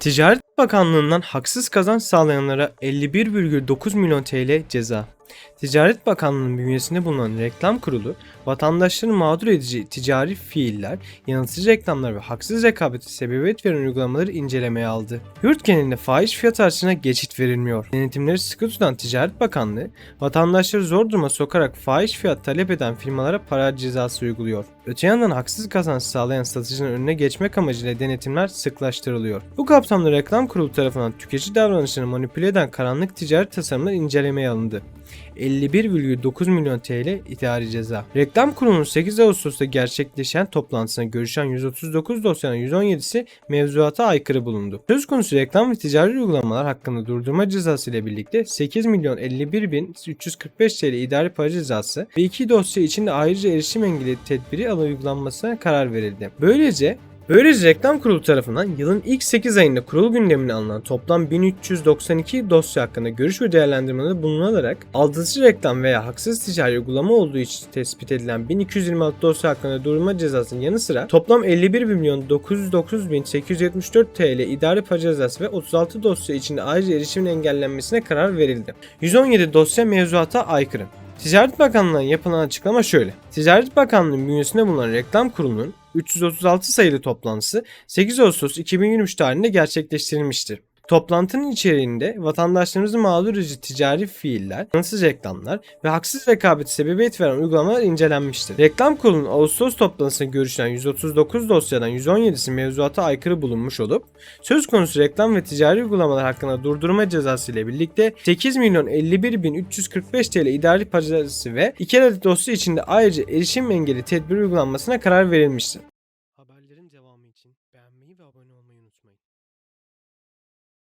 Ticaret Bakanlığı'ndan haksız kazanç sağlayanlara 51,9 milyon TL ceza. Ticaret Bakanlığı'nın bünyesinde bulunan reklam kurulu, vatandaşları mağdur edici ticari fiiller, yanıltıcı reklamlar ve haksız rekabete sebebiyet veren uygulamaları incelemeye aldı. Yurt genelinde fahiş fiyat artışına geçit verilmiyor. Denetimleri sıkı tutan Ticaret Bakanlığı, vatandaşları zor duruma sokarak fahiş fiyat talep eden firmalara para cezası uyguluyor. Öte yandan haksız kazanç sağlayan satıcının önüne geçmek amacıyla denetimler sıklaştırılıyor. Bu kapsamda reklam kurulu tarafından tüketici davranışlarını manipüle eden karanlık ticaret tasarımlar incelemeye alındı. 51,9 milyon TL idari ceza. Reklam kurulunun 8 Ağustos'ta gerçekleşen toplantısına görüşen 139 dosyanın 117'si mevzuata aykırı bulundu. Söz konusu reklam ve ticari uygulamalar hakkında durdurma cezası ile birlikte 8 milyon 51 bin 345 TL idari para cezası ve iki dosya için de ayrıca erişim engeli tedbiri alı uygulanmasına karar verildi. Böylece Böylece reklam kurulu tarafından yılın ilk 8 ayında kurul gündemine alınan toplam 1392 dosya hakkında görüş ve değerlendirmede bulunarak aldatıcı reklam veya haksız ticari uygulama olduğu için tespit edilen 1226 dosya hakkında durma cezasının yanı sıra toplam 51 milyon 909 bin 874 TL idari para cezası ve 36 dosya içinde ayrıca erişimin engellenmesine karar verildi. 117 dosya mevzuata aykırı. Ticaret Bakanlığı'ndan yapılan açıklama şöyle. Ticaret Bakanlığı'nın bünyesinde bulunan reklam kurulunun 336 sayılı toplantısı 8 Ağustos 2023 tarihinde gerçekleştirilmiştir. Toplantının içeriğinde vatandaşlarımızı mağdur edici ticari fiiller, yanıtsız reklamlar ve haksız rekabeti sebebiyet veren uygulamalar incelenmiştir. Reklam kurulunun Ağustos toplantısında görüşülen 139 dosyadan 117'si mevzuata aykırı bulunmuş olup, söz konusu reklam ve ticari uygulamalar hakkında durdurma cezası ile birlikte 8 milyon 51 bin 345 TL idari parası ve 2 adet dosya içinde ayrıca erişim engeli tedbir uygulanmasına karar verilmiştir. Haberlerin devamı için beğenmeyi ve abone olmayı unutmayın.